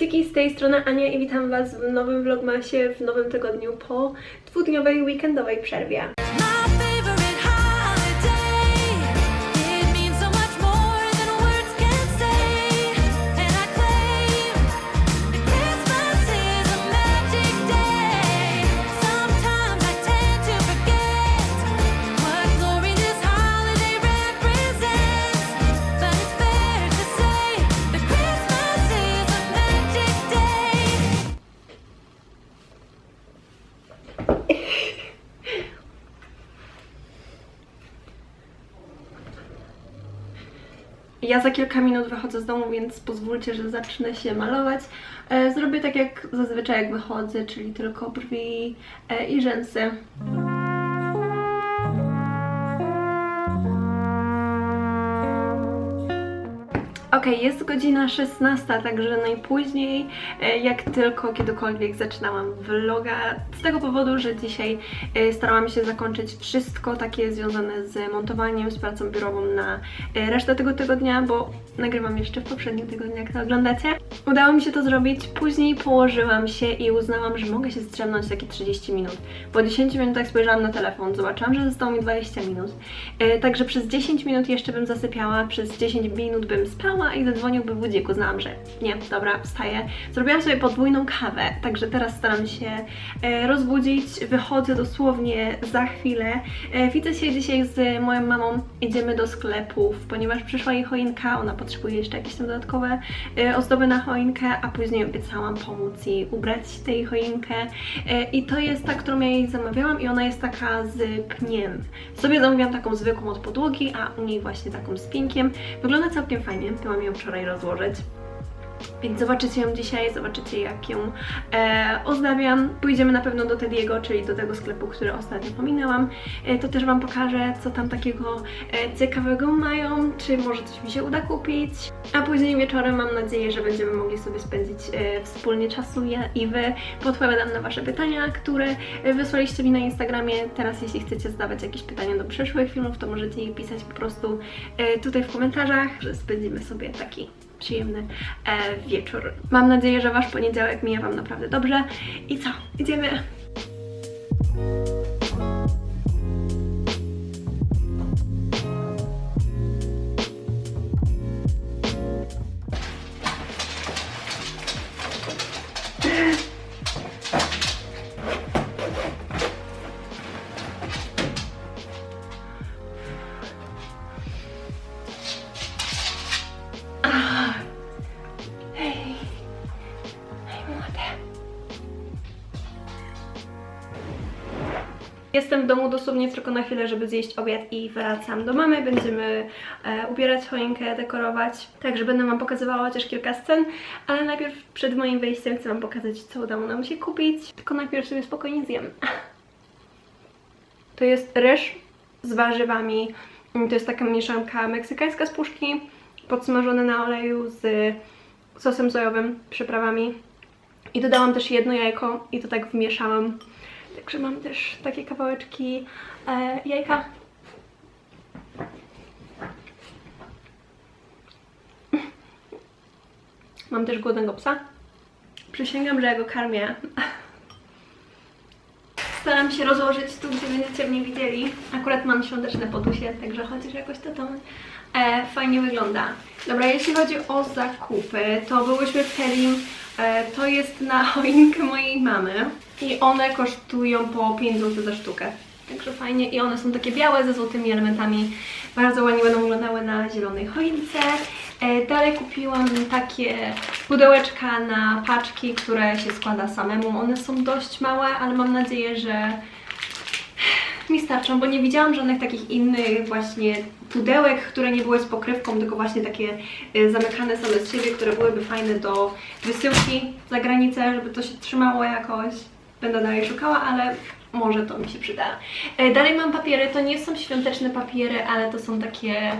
Diamenciki, z tej strony Ania i witam Was w nowym vlogmasie w nowym tygodniu po dwudniowej weekendowej przerwie. Ja za kilka minut wychodzę z domu, więc pozwólcie, że zacznę się malować. E, Zrobię tak jak zazwyczaj jak wychodzę, czyli tylko brwi e, i rzęsy. Okej, jest godzina 16, także najpóźniej e, jak tylko kiedykolwiek zaczynałam vloga. Z tego powodu, że dzisiaj e, starałam się zakończyć wszystko takie związane z montowaniem, z pracą biurową na e, resztę tego tygodnia, bo nagrywam jeszcze w poprzednich tygodniach, to oglądacie. Udało mi się to zrobić, później położyłam się i uznałam, że mogę się strzemnąć takie 30 minut. Po 10 minutach spojrzałam na telefon, zobaczyłam, że zostało mi 20 minut. Także przez 10 minut jeszcze bym zasypiała, przez 10 minut bym spała i zadzwoniłby budzik. Uznałam, że nie, dobra, wstaję. Zrobiłam sobie podwójną kawę, także teraz staram się e, rozbudzić. Wychodzę dosłownie za chwilę. E, Widzę się dzisiaj z moją mamą. Idziemy do sklepów, ponieważ przyszła jej choinka. Ona potrzebuje jeszcze jakieś tam dodatkowe e, ozdoby na choinkę, a później obiecałam pomóc jej ubrać tę jej choinkę. I to jest ta, którą ja jej zamawiałam i ona jest taka z pniem. Sobie zamówiłam taką zwykłą od podłogi, a u niej właśnie taką z pinkiem. Wygląda całkiem fajnie. Miałam ją wczoraj rozłożyć. Więc zobaczycie ją dzisiaj, zobaczycie jak ją e, ozdabiam. Pójdziemy na pewno do Tediego, czyli do tego sklepu, który ostatnio pominęłam. E, to też Wam pokażę, co tam takiego e, ciekawego mają, czy może coś mi się uda kupić. A później wieczorem mam nadzieję, że będziemy mogli sobie spędzić e, wspólnie czasu ja i Wy. Podpowiadam na Wasze pytania, które e, wysłaliście mi na Instagramie. Teraz jeśli chcecie zadawać jakieś pytania do przyszłych filmów, to możecie je pisać po prostu e, tutaj w komentarzach, że spędzimy sobie taki przyjemny e, wieczór. Mam nadzieję, że Wasz poniedziałek mija Wam naprawdę dobrze. I co? Idziemy! Jestem w domu dosłownie tylko na chwilę, żeby zjeść obiad i wracam do mamy. Będziemy e, ubierać choinkę, dekorować. Także będę Wam pokazywała chociaż kilka scen, ale najpierw przed moim wyjściem chcę Wam pokazać, co udało nam się kupić. Tylko najpierw sobie spokojnie zjem. To jest ryż z warzywami. Mm, To jest taka mieszanka meksykańska z puszki, podsmażone na oleju z sosem sojowym, przyprawami. I dodałam też jedno jajko i to tak wmieszałam. Także mam też takie kawałeczki e, jajka. Mam też głodnego psa. Przysięgam, że ja go karmię. Staram się rozłożyć tu, gdzie będziecie mnie widzieli. Akurat mam świąteczne podusie, także chociaż jakoś to tam e, fajnie wygląda. Dobra, jeśli chodzi o zakupy, to byłyśmy w Kelim. E, to jest na choinkę mojej mamy i one kosztują po 5 zł za sztukę. Także fajnie i one są takie białe ze złotymi elementami. Bardzo ładnie będą wyglądały na zielonej choince. E, dalej kupiłam takie pudełeczka na paczki, które się składa samemu. One są dość małe, ale mam nadzieję, że mi starczą, bo nie widziałam żadnych takich innych właśnie pudełek, które nie były z pokrywką, tylko właśnie takie y, zamykane same z siebie, które byłyby fajne do wysyłki za granicę, żeby to się trzymało jakoś. Będę dalej szukała, ale może to mi się przyda. E, Dalej mam papiery, to nie są świąteczne papiery, ale to są takie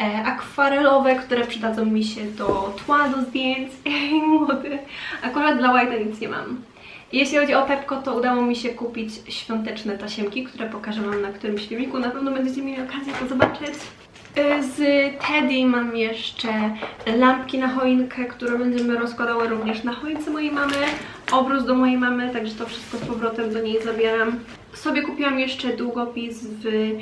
e, akwarelowe, które przydadzą mi się do tła, do zdjęć. Młody. Akurat dla White'a nic nie mam. Jeśli chodzi o Pepko, to udało mi się kupić świąteczne tasiemki, które pokażę Wam na którymś filmiku. Na pewno będziecie mieli okazję to zobaczyć. Y, Z Teddy mam jeszcze lampki na choinkę, które będziemy rozkładały również na choince mojej mamy. Obrus do mojej mamy, także to wszystko z powrotem do niej zabieram. Sobie kupiłam jeszcze długopis w y,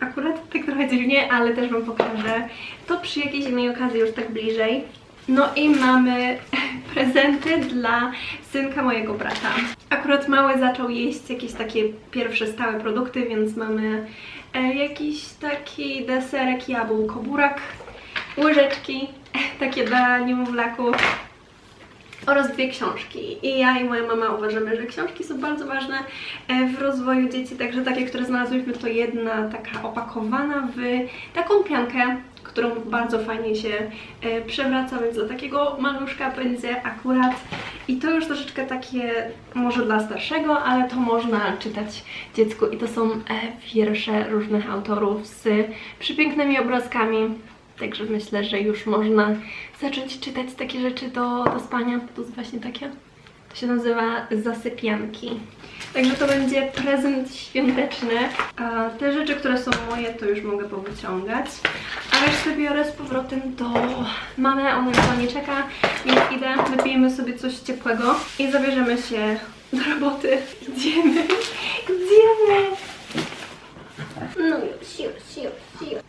akurat tak trochę dziwnie, ale też Wam pokażę. To przy jakiejś innej okazji już tak bliżej. No i mamy prezenty dla synka mojego brata. Akurat mały zaczął jeść jakieś takie pierwsze stałe produkty, więc mamy e, jakiś taki deserek, jabłko, burak, łyżeczki, takie dla niemowlaków oraz dwie książki. I ja i moja mama uważamy, że książki są bardzo ważne e, w rozwoju dzieci, także takie, które znalazłyśmy, to jedna taka opakowana w taką piankę, którą bardzo fajnie się e, przewraca, więc dla takiego maluszka będzie akurat. I to już troszeczkę takie, może dla starszego, ale to można czytać dziecku. I to są e, wiersze różnych autorów z przepięknymi obrazkami. Także myślę, że już można zacząć czytać takie rzeczy do, do spania. To jest właśnie takie. To się nazywa zasypianki. Także to będzie prezent świąteczny. A te rzeczy, które są moje, to już mogę powyciągać. A resztę biorę z powrotem do mamy. Ona już nie czeka. Więc idę, wypijemy sobie coś ciepłego i zabierzemy się do roboty. Idziemy. Idziemy. No już, już, już, już.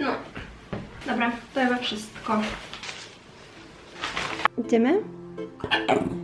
No. Dobra, to chyba wszystko. Idziemy? Jestem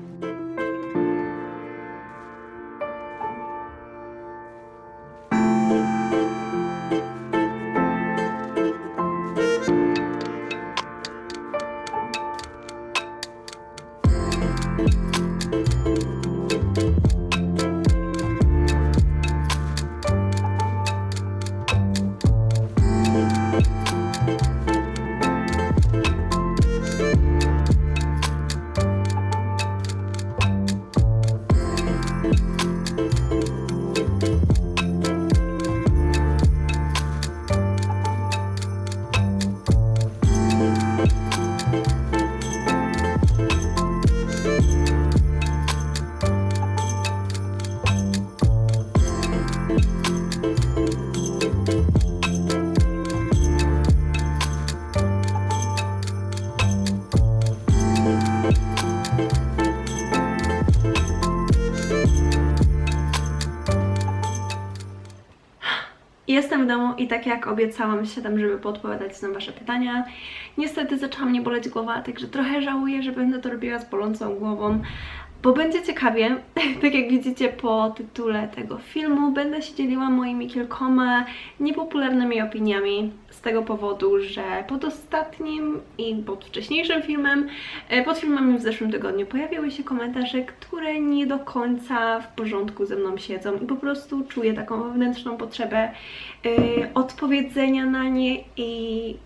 i tak jak obiecałam, siadam, żeby podpowiadać na Wasze pytania. Niestety zaczęła mnie boleć głowa, także trochę żałuję, że będę to robiła z bolącą głową, bo będzie ciekawie. Tak jak widzicie po tytule tego filmu, będę się dzieliła moimi kilkoma niepopularnymi opiniami z tego powodu, że pod ostatnim i pod wcześniejszym filmem, e, pod filmami w zeszłym tygodniu pojawiły się komentarze, które nie do końca w porządku ze mną siedzą i po prostu czuję taką wewnętrzną potrzebę e, odpowiedzenia na nie i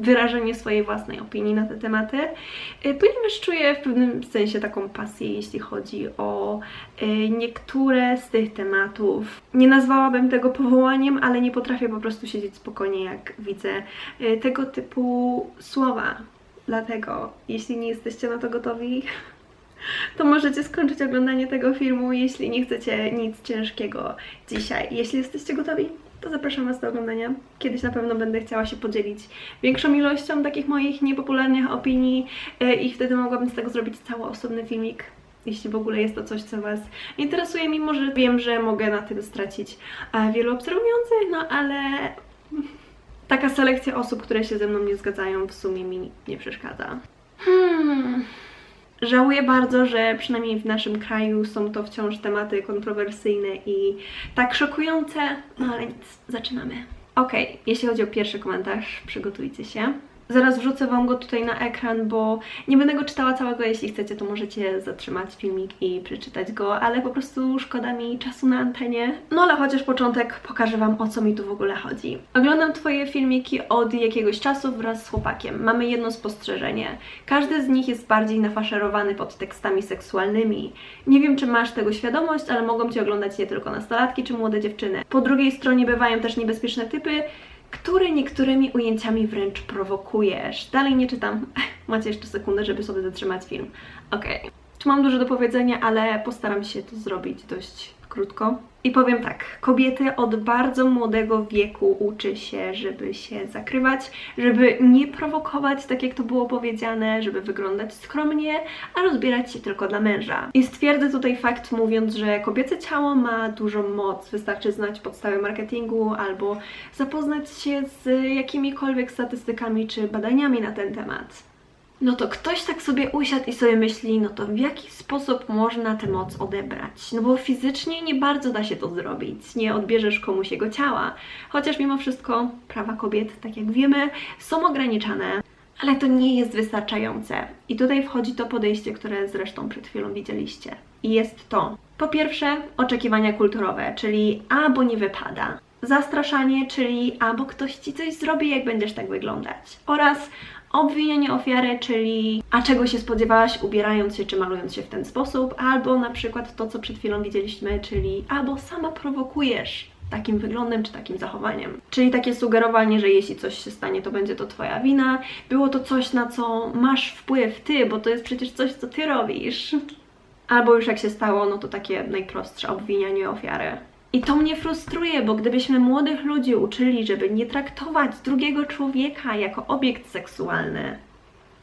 wyrażenie swojej własnej opinii na te tematy, y, ponieważ czuję w pewnym sensie taką pasję, jeśli chodzi o y, niektóre z tych tematów. Nie nazwałabym tego powołaniem, ale nie potrafię po prostu siedzieć spokojnie, jak widzę y, tego typu słowa. Dlatego, jeśli nie jesteście na to gotowi, to możecie skończyć oglądanie tego filmu, jeśli nie chcecie nic ciężkiego dzisiaj. Jeśli jesteście gotowi, to zapraszam Was do oglądania. Kiedyś na pewno będę chciała się podzielić większą ilością takich moich niepopularnych opinii e, i wtedy mogłabym z tego zrobić cały osobny filmik. Jeśli w ogóle jest to coś, co Was interesuje, mimo że wiem, że mogę na tym stracić wielu obserwujących, no ale taka selekcja osób, które się ze mną nie zgadzają, w sumie mi nie przeszkadza. Hmm. Żałuję bardzo, że przynajmniej w naszym kraju są to wciąż tematy kontrowersyjne i tak szokujące, no ale nic, zaczynamy. Okej, jeśli chodzi o pierwszy komentarz, przygotujcie się. Zaraz wrzucę Wam go tutaj na ekran, bo nie będę go czytała całego. Jeśli chcecie, to możecie zatrzymać filmik i przeczytać go, ale po prostu szkoda mi czasu na antenie. No ale chociaż początek pokażę Wam, o co mi tu w ogóle chodzi. Oglądam Twoje filmiki od jakiegoś czasu wraz z chłopakiem. Mamy jedno spostrzeżenie. Każdy z nich jest bardziej nafaszerowany pod tekstami seksualnymi. Nie wiem, czy masz tego świadomość, ale mogą Cię oglądać nie tylko nastolatki czy młode dziewczyny. Po drugiej stronie bywają też niebezpieczne typy, które niektórymi ujęciami wręcz prowokujesz. Dalej nie czytam. Macie jeszcze sekundę, żeby sobie zatrzymać film. Okej. Tu mam dużo do powiedzenia, ale postaram się to zrobić dość krótko. I powiem tak, kobiety od bardzo młodego wieku uczy się, żeby się zakrywać, żeby nie prowokować, tak jak to było powiedziane, żeby wyglądać skromnie, a rozbierać się tylko dla męża. I stwierdzę tutaj fakt mówiąc, że kobiece ciało ma dużą moc. Wystarczy znać podstawy marketingu albo zapoznać się z jakimikolwiek statystykami czy badaniami na ten temat. No to ktoś tak sobie usiadł i sobie myśli, no to w jaki sposób można tę moc odebrać? No bo fizycznie nie bardzo da się to zrobić, nie odbierzesz komuś jego ciała. Chociaż mimo wszystko prawa kobiet, tak jak wiemy, są ograniczane. Ale to nie jest wystarczające. I tutaj wchodzi to podejście, które zresztą przed chwilą widzieliście. I jest to, po pierwsze, oczekiwania kulturowe, czyli albo nie wypada. Zastraszanie, czyli albo ktoś ci coś zrobi, jak będziesz tak wyglądać. Oraz obwinianie ofiary, czyli a czego się spodziewałaś ubierając się czy malując się w ten sposób, albo na przykład to, co przed chwilą widzieliśmy, czyli albo sama prowokujesz takim wyglądem czy takim zachowaniem. Czyli takie sugerowanie, że jeśli coś się stanie, to będzie to Twoja wina. Było to coś, na co masz wpływ Ty, bo to jest przecież coś, co Ty robisz. Albo już jak się stało, no to takie najprostsze obwinianie ofiary. I to mnie frustruje, bo gdybyśmy młodych ludzi uczyli, żeby nie traktować drugiego człowieka jako obiekt seksualny,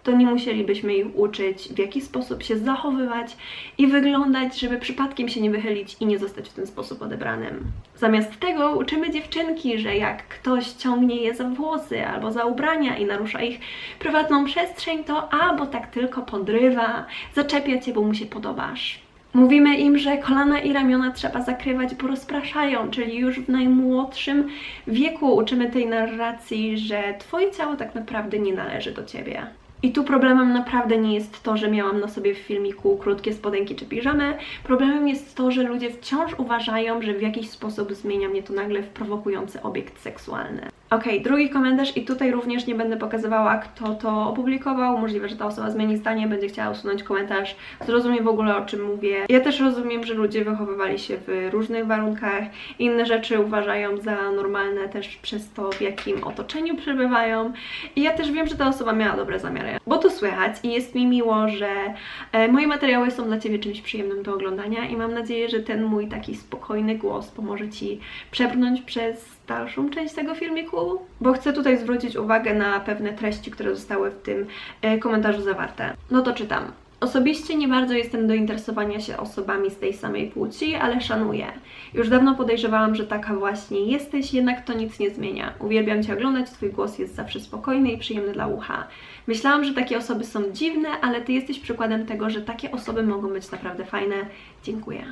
to nie musielibyśmy ich uczyć, w jaki sposób się zachowywać i wyglądać, żeby przypadkiem się nie wychylić i nie zostać w ten sposób odebranym. Zamiast tego uczymy dziewczynki, że jak ktoś ciągnie je za włosy albo za ubrania i narusza ich prywatną przestrzeń, to albo tak tylko podrywa, zaczepia cię, bo mu się podobasz. Mówimy im, że kolana i ramiona trzeba zakrywać, bo rozpraszają, czyli już w najmłodszym wieku uczymy tej narracji, że Twoje ciało tak naprawdę nie należy do Ciebie. I tu problemem naprawdę nie jest to, że miałam na sobie w filmiku krótkie spodenki czy piżamy. Problemem jest to, że ludzie wciąż uważają, że w jakiś sposób zmienia mnie to nagle w prowokujący obiekt seksualny. Okej, drugi komentarz i tutaj również nie będę pokazywała, kto to opublikował. Możliwe, że ta osoba zmieni zdanie, będzie chciała usunąć komentarz, zrozumie w ogóle o czym mówię. Ja też rozumiem, że ludzie wychowywali się w różnych warunkach, inne rzeczy uważają za normalne też przez to, w jakim otoczeniu przebywają. I ja też wiem, że ta osoba miała dobre zamiary, bo to słychać i jest mi miło, że e, moje materiały są dla Ciebie czymś przyjemnym do oglądania i mam nadzieję, że ten mój taki spokojny głos pomoże Ci przebrnąć przez dalszą część tego filmiku, bo chcę tutaj zwrócić uwagę na pewne treści, które zostały w tym e, komentarzu zawarte. No to czytam. Osobiście nie bardzo jestem do interesowania się osobami z tej samej płci, ale szanuję. Już dawno podejrzewałam, że taka właśnie jesteś, jednak to nic nie zmienia. Uwielbiam Cię oglądać, Twój głos jest zawsze spokojny i przyjemny dla ucha. Myślałam, że takie osoby są dziwne, ale Ty jesteś przykładem tego, że takie osoby mogą być naprawdę fajne. Dziękuję.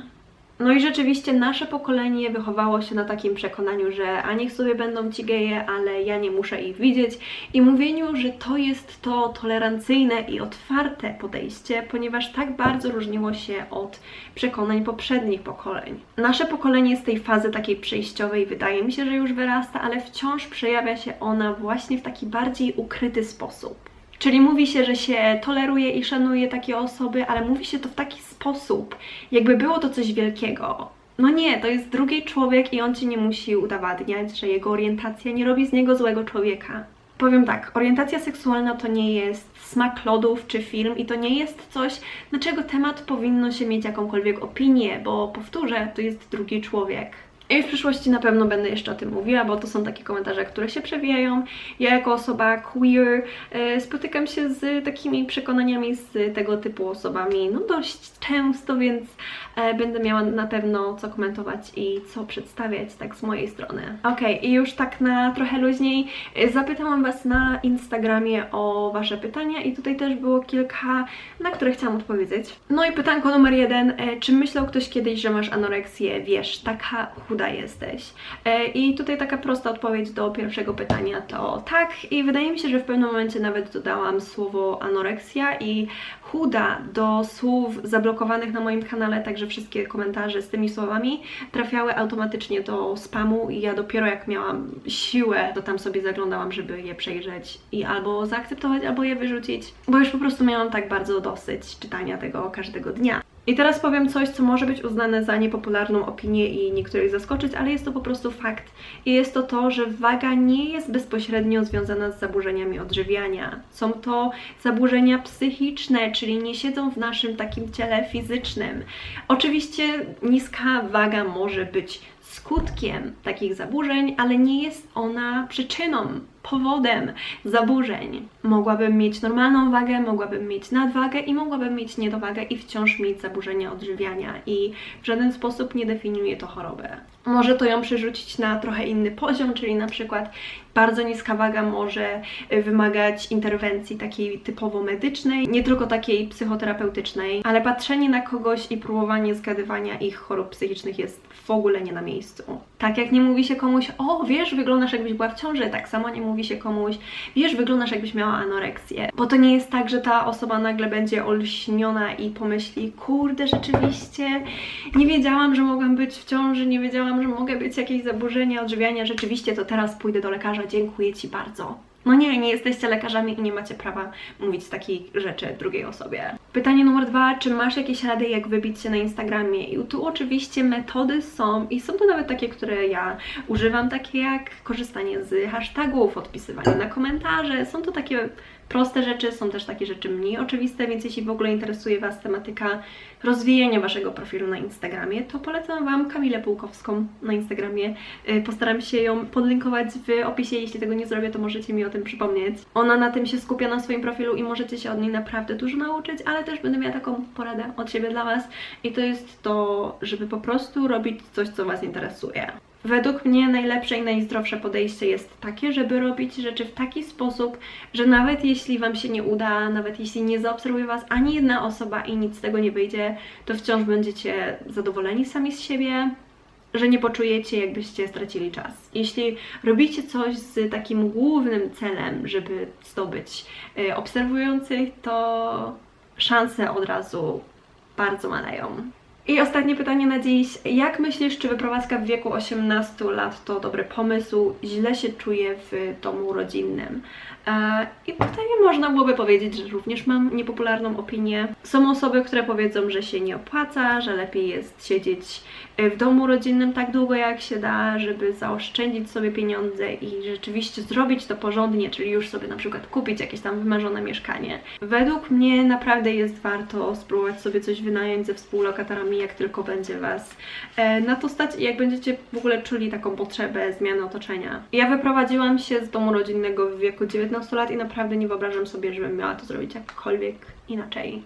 No i rzeczywiście nasze pokolenie wychowało się na takim przekonaniu, że a niech sobie będą ci geje, ale ja nie muszę ich widzieć i mówieniu, że to jest to tolerancyjne i otwarte podejście, ponieważ tak bardzo różniło się od przekonań poprzednich pokoleń. Nasze pokolenie z tej fazy takiej przejściowej wydaje mi się, że już wyrasta, ale wciąż przejawia się ona właśnie w taki bardziej ukryty sposób. Czyli mówi się, że się toleruje i szanuje takie osoby, ale mówi się to w taki sposób, jakby było to coś wielkiego. No nie, to jest drugi człowiek i on ci nie musi udowadniać, że jego orientacja nie robi z niego złego człowieka. Powiem tak, orientacja seksualna to nie jest smak lodów czy film i to nie jest coś, na czego temat powinno się mieć jakąkolwiek opinię, bo powtórzę, to jest drugi człowiek. I w przyszłości na pewno będę jeszcze o tym mówiła, bo to są takie komentarze, które się przewijają. Ja jako osoba queer e, spotykam się z takimi przekonaniami z tego typu osobami no dość często, więc e, będę miała na pewno co komentować i co przedstawiać tak z mojej strony. Okej, i już tak na trochę luźniej e, zapytałam Was na Instagramie o Wasze pytania i tutaj też było kilka, na które chciałam odpowiedzieć. No i pytanko numer jeden, czy myślał ktoś kiedyś, że masz anoreksję? Wiesz, taka jesteś. E, I tutaj taka prosta odpowiedź do pierwszego pytania to tak i wydaje mi się, że w pewnym momencie nawet dodałam słowo anoreksja i chuda do słów zablokowanych na moim kanale, także wszystkie komentarze z tymi słowami trafiały automatycznie do spamu i ja dopiero jak miałam siłę, to tam sobie zaglądałam, żeby je przejrzeć i albo zaakceptować, albo je wyrzucić, bo już po prostu miałam tak bardzo dosyć czytania tego każdego dnia. I teraz powiem coś, co może być uznane za niepopularną opinię i niektórych zaskoczyć, ale jest to po prostu fakt. I jest to to, że waga nie jest bezpośrednio związana z zaburzeniami odżywiania. Są to zaburzenia psychiczne, czyli nie siedzą w naszym takim ciele fizycznym. Oczywiście niska waga może być skutkiem takich zaburzeń, ale nie jest ona przyczyną, powodem zaburzeń. Mogłabym mieć normalną wagę, mogłabym mieć nadwagę i mogłabym mieć niedowagę i wciąż mieć zaburzenia odżywiania i w żaden sposób nie definiuje to chorobę. Może to ją przerzucić na trochę inny poziom, czyli na przykład bardzo niska waga może wymagać interwencji takiej typowo medycznej, nie tylko takiej psychoterapeutycznej, ale patrzenie na kogoś i próbowanie zgadywania ich chorób psychicznych jest w ogóle nie na miejscu. Tak jak nie mówi się komuś, o wiesz, wyglądasz jakbyś była w ciąży, tak samo nie mówi się komuś, wiesz, wyglądasz jakbyś miała anoreksję. Bo to nie jest tak, że ta osoba nagle będzie olśniona i pomyśli, kurde, rzeczywiście, nie wiedziałam, że mogłam być w ciąży, nie wiedziałam, że mogę być jakieś zaburzenia odżywiania, rzeczywiście to teraz pójdę do lekarza, dziękuję Ci bardzo. No nie, nie jesteście lekarzami i nie macie prawa mówić takich rzeczy drugiej osobie. Pytanie numer dwa, czy masz jakieś rady, jak wybić się na Instagramie? I tu oczywiście metody są i są to nawet takie, które ja używam, takie jak korzystanie z hashtagów, odpisywanie na komentarze. Są to takie proste rzeczy, są też takie rzeczy mniej oczywiste, więc jeśli w ogóle interesuje Was tematyka rozwijania Waszego profilu na Instagramie, to polecam Wam Kamilę Pułkowską na Instagramie. Y, Postaram się ją podlinkować w opisie, jeśli tego nie zrobię, to możecie mi o tym przypomnieć. Ona na tym się skupia na swoim profilu i możecie się od niej naprawdę dużo nauczyć, ale też będę miała taką poradę od siebie dla Was i to jest to, żeby po prostu robić coś, co Was interesuje. Według mnie najlepsze i najzdrowsze podejście jest takie, żeby robić rzeczy w taki sposób, że nawet jeśli Wam się nie uda, nawet jeśli nie zaobserwuje Was ani jedna osoba i nic z tego nie wyjdzie, to wciąż będziecie zadowoleni sami z siebie, że nie poczujecie, jakbyście stracili czas. Jeśli robicie coś z takim głównym celem, żeby zdobyć y, obserwujących, to szanse od razu bardzo maleją. I ostatnie pytanie na dziś. Jak myślisz, czy wyprowadzka w wieku 18 lat to dobry pomysł? Źle się czuję w domu rodzinnym. E, I tutaj można byłoby powiedzieć, że również mam niepopularną opinię. Są osoby, które powiedzą, że się nie opłaca, że lepiej jest siedzieć e, w domu rodzinnym tak długo jak się da, żeby zaoszczędzić sobie pieniądze i rzeczywiście zrobić to porządnie, czyli już sobie na przykład kupić jakieś tam wymarzone mieszkanie. Według mnie naprawdę jest warto spróbować sobie coś wynająć ze współlokatorami, jak tylko będzie Was e, na to stać i jak będziecie w ogóle czuli taką potrzebę zmiany otoczenia. Ja wyprowadziłam się z domu rodzinnego w wieku 19 lat i naprawdę nie wyobrażam sobie, żebym miała to zrobić jakkolwiek inaczej.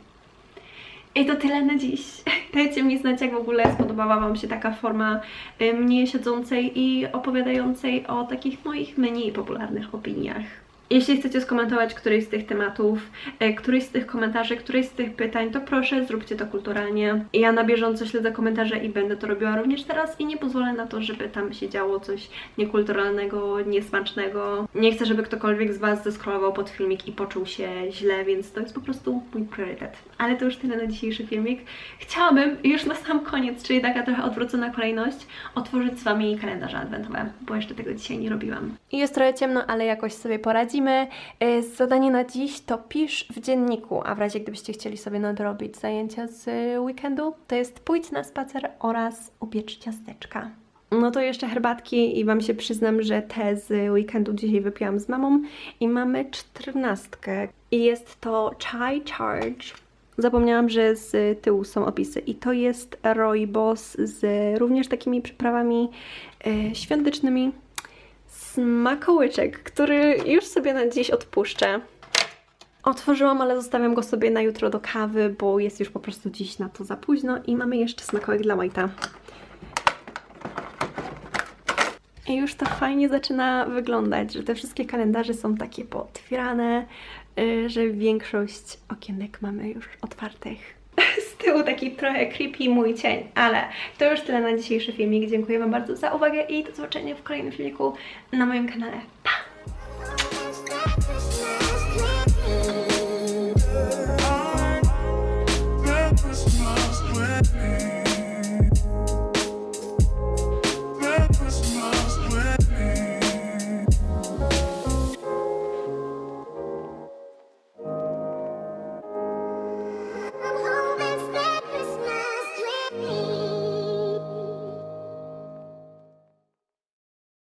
I to tyle na dziś. Dajcie mi znać, jak w ogóle spodobała Wam się taka forma y, mnie siedzącej i opowiadającej o takich moich mniej popularnych opiniach. Jeśli chcecie skomentować któryś z tych tematów, e, któryś z tych komentarzy, któryś z tych pytań, to proszę zróbcie to kulturalnie. Ja na bieżąco śledzę komentarze i będę to robiła również teraz i nie pozwolę na to, żeby tam się działo coś niekulturalnego, niesmacznego. Nie chcę, żeby ktokolwiek z Was zeskrolował pod filmik i poczuł się źle, więc to jest po prostu mój priorytet. Ale to już tyle na dzisiejszy filmik. Chciałabym już na sam koniec, czyli taka trochę odwrócona kolejność, otworzyć z Wami kalendarze adwentowe, bo jeszcze tego dzisiaj nie robiłam. Jest trochę ciemno, ale jakoś sobie poradzimy. Y, Zadanie na dziś to pisz w dzienniku, a w razie gdybyście chcieli sobie nadrobić zajęcia z weekendu, to jest pójdź na spacer oraz upiecz ciasteczka. No to jeszcze herbatki i Wam się przyznam, że te z weekendu dzisiaj wypiłam z mamą i mamy czternastkę. I jest to Chai Charge. Zapomniałam, że z tyłu są opisy. I to jest rooibos z również takimi przyprawami e, świątecznymi. Smakołyczek, który już sobie na dziś odpuszczę. Otworzyłam, ale zostawiam go sobie na jutro do kawy, bo jest już po prostu dziś na to za późno. I mamy jeszcze smakołek dla Majta. I już to fajnie zaczyna wyglądać, że te wszystkie kalendarze są takie pootwierane, y, że większość okienek mamy już otwartych. Tyłu taki trochę creepy mój cień, ale to już tyle na dzisiejszy filmik. Dziękuję Wam bardzo za uwagę i do zobaczenia w kolejnym filmiku na moim kanale. Pa!